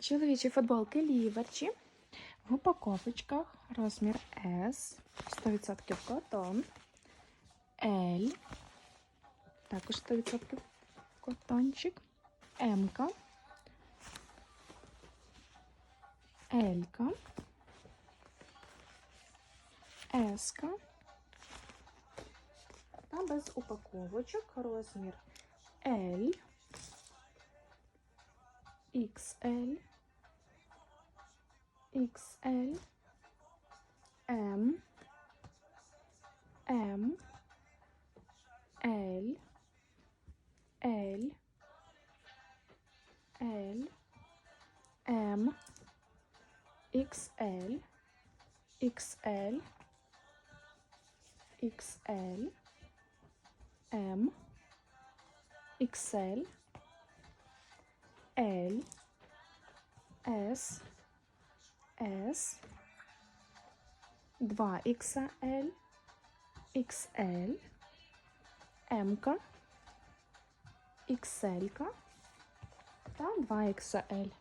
Чоловічі футболки ліверчі. В упаковочках розмір S, 100% котон, L, також 100% котончик, М, Л, С та без упаковочок розмір L, XL, XL, M, M, L, L, L, M, XL, XL, XL, M, XL, L, S, S, 2 XL, М, XL та 2 XL.